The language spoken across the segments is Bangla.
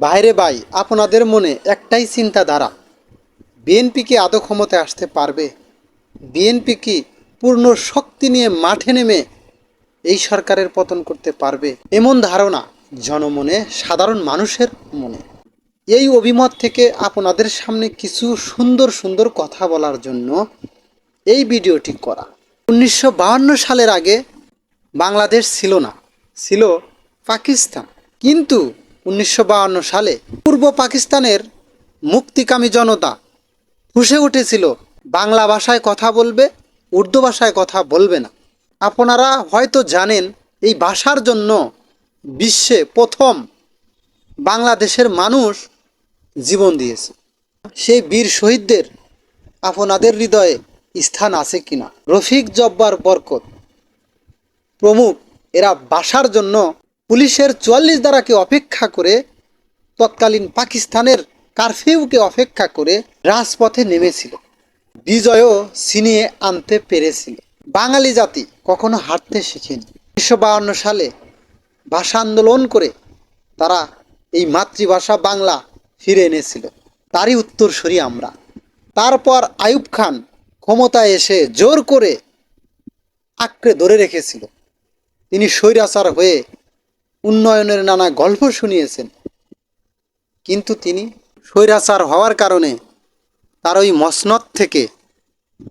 বাইরে বাই আপনাদের মনে একটাই চিন্তাধারা। বিএনপি কি আদৌ ক্ষমতায় আসতে পারবে? বিএনপি কি পূর্ণ শক্তি নিয়ে মাঠে নেমে এই সরকারের পতন করতে পারবে? এমন ধারণা জনমনে, সাধারণ মানুষের মনে। এই অভিমত থেকে আপনাদের সামনে কিছু সুন্দর সুন্দর কথা বলার জন্য এই ভিডিওটি করা। উনিশশো সালের আগে বাংলাদেশ ছিল না, ছিল পাকিস্তান। কিন্তু উনিশশো সালে পূর্ব পাকিস্তানের মুক্তিকামী জনতা ফুসে উঠেছিল, বাংলা ভাষায় কথা বলবে, উর্দু ভাষায় কথা বলবে না। আপনারা হয়তো জানেন, এই ভাষার জন্য বিশ্বে প্রথম বাংলাদেশের মানুষ জীবন দিয়েছে। সেই বীর শহীদদের আপনাদের হৃদয়ে স্থান আছে কিনা? রফিক জব্বার বরকত। প্রমুখ, এরা বাসার জন্য পুলিশের চুয়াল্লিশ দ্বারাকে অপেক্ষা করে, তৎকালীন পাকিস্তানের কারফিউকে অপেক্ষা করে রাজপথে নেমেছিল। বিজয়ও ছিনিয়ে আনতে পেরেছিল। বাঙালি জাতি কখনো হাঁটতে শিখেনি। উনিশশো বাহান্ন সালে ভাষা আন্দোলন করে তারা এই মাতৃভাষা বাংলা ফিরে এনেছিল। তারই উত্তরসূরি আমরা। তারপর আইয়ুব খান ক্ষমতায় এসে জোর করে আঁকড়ে ধরে রেখেছিল। তিনি স্বৈরাচার হয়ে উন্নয়নের নানা গল্প শুনিয়েছেন। কিন্তু তিনি স্বৈরাচার হওয়ার কারণে তার ওই মসনদ থেকে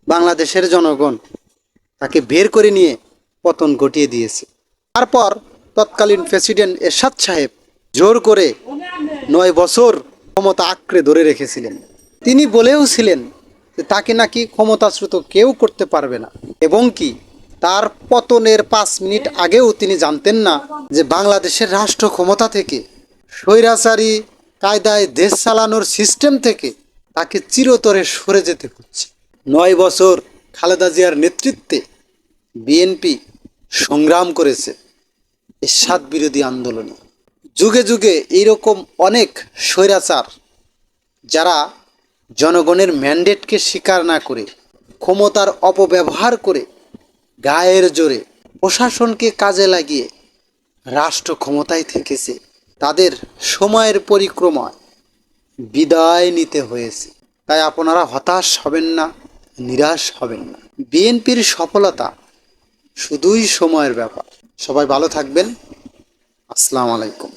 বাংলাদেশের জনগণ তাকে বের করে নিয়ে পতন ঘটিয়ে দিয়েছে। তারপর তৎকালীন প্রেসিডেন্ট এরশাদ সাহেব জোর করে নয় বছর ক্ষমতা আঁকড়ে ধরে রেখেছিলেন। তিনি বলেও ছিলেন যে তাকে নাকি ক্ষমতাচ্যুত কেউ করতে পারবে না। এবং কি তার পতনের পাঁচ মিনিট আগেও তিনি জানতেন না যে বাংলাদেশের রাষ্ট্র ক্ষমতা থেকে স্বৈরাচারী কায়দায় দেশ চালানোর সিস্টেম থেকে তাকে চিরতরে সরে যেতে হচ্ছে। নয় বছর খালেদা জিয়ার নেতৃত্বে বিএনপি সংগ্রাম করেছে এরশাদ বিরোধী আন্দোলনে। যুগে যুগে এইরকম অনেক স্বৈরাচার যারা জনগণের ম্যান্ডেটকে স্বীকার না করে, ক্ষমতার অপব্যবহার করে গায়ের জোরে প্রশাসনকে কাজে লাগিয়ে রাষ্ট্র ক্ষমতায় থেকেছে। তাদের সময়ের পরিক্রমায় বিদায় নিতে হয়েছে। তাই আপনারা হতাশ হবেন না, নিরাশ হবেন না। বিএনপির সফলতা শুধুই সময়ের ব্যাপার। সবাই ভালো থাকবেন। আসসালামু আলাইকুম।